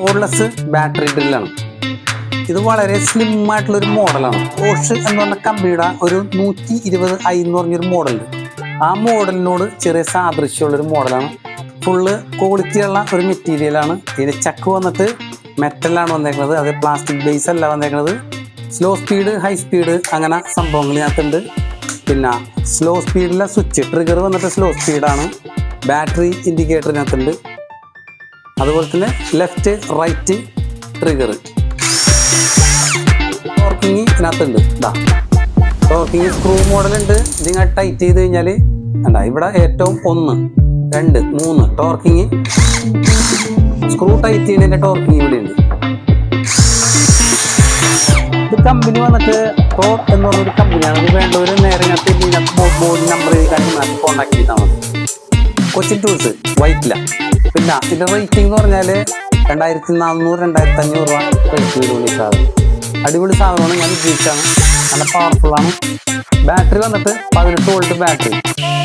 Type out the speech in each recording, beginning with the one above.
Cordless battery ഡ്രില്ലാണ് ഇത് വളരെ slim ആയിട്ടുള്ള ഒരു മോഡലാണ് ഓഷ് എന്ന് പറഞ്ഞ കമ്പനിയുടെ ഒരു നൂറ്റി ഇരുപത് ഐ എന്ന് പറഞ്ഞൊരു മോഡലുണ്ട് ആ മോഡലിനോട് ചെറിയ സാദൃശ്യമുള്ളൊരു മോഡലാണ് ഫുള്ള് ക്വാളിറ്റിയുള്ള ഒരു മെറ്റീരിയലാണ് ഇതിന് ചക്ക് വന്നിട്ട് മെറ്റലാണ് വന്നേക്കുന്നത്. അത് പ്ലാസ്റ്റിക് ബേസ് അല്ല വന്നേക്കുന്നത്. സ്ലോ സ്പീഡ് ഹൈ സ്പീഡ് അങ്ങനെ സംഭവങ്ങൾ ഇതിനകത്തുണ്ട്. പിന്നെ സ്ലോ സ്പീഡിലെ സ്വിച്ച് ട്രിഗർ വന്നിട്ട് സ്ലോ സ്പീഡാണ് ബാറ്ററി ഇൻഡിക്കേറ്റർ ഇൻഡിക്കേറ്ററിനകത്തുണ്ട് അതുപോലെ തന്നെ ലെഫ്റ്റ് റൈറ്റ് ട്രിഗർ ടോർക്കിങ് ഇതിനകത്തുണ്ട്. ഇതാ ടോർക്കിങ് സ്ക്രൂ മോഡൽ ഉണ്ട്. ഇതിങ്ങനെ ടൈറ്റ് ചെയ്ത് കഴിഞ്ഞാൽ വേണ്ട ഇവിടെ ഏറ്റവും ഒന്ന് രണ്ട് മൂന്ന് ടോർക്കിങ് സ്ക്രൂ ടൈറ്റ് ചെയ്യുന്നതിന്റെ ടോർക്കിങ് ഇവിടെ ഉണ്ട്. ഇത് കമ്പനി വന്നിട്ട് ടോർ എന്ന് പറഞ്ഞൊരു കമ്പനിയാണ് ഇത് വേണ്ടവർ നേരെ ഇതിനകത്ത് ബോർഡ് നമ്പർ കാര്യങ്ങളാണ് കോൺടാക്ട് ചെയ്താൽ മതി. കൊച്ചിൻ ടൂൾസ് വൈറ്റില പിന്നെ ഇതിന്റെ റേറ്റിംഗ് എന്ന് പറഞ്ഞാൽ രണ്ടായിരത്തി നാനൂറ് രണ്ടായിരത്തി അഞ്ഞൂറ് രൂപ റേറ്റ് വരുള്ളൂ ഈ സാധനം. അടിപൊളി സാധനമാണ് ഞാൻ ഉദ്ദേശിച്ചാണ് നല്ല പവർഫുൾ ആണ്. ബാറ്ററി വന്നിട്ട് പതിനെട്ട് വോൾട്ട് ബാറ്ററി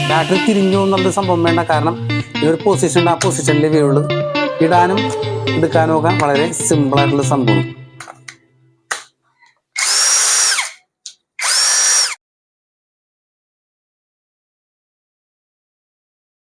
ബാറ്ററി തിരിഞ്ഞു എന്നുള്ള സംഭവം വേണ്ട കാരണം ഒരു പൊസിഷൻ ആ പൊസിഷനിലേ വീഴുള്ളൂ ഇടാനും എടുക്കാനും ഒക്കെ വളരെ സിമ്പിൾ ആയിട്ടുള്ള സംഭവം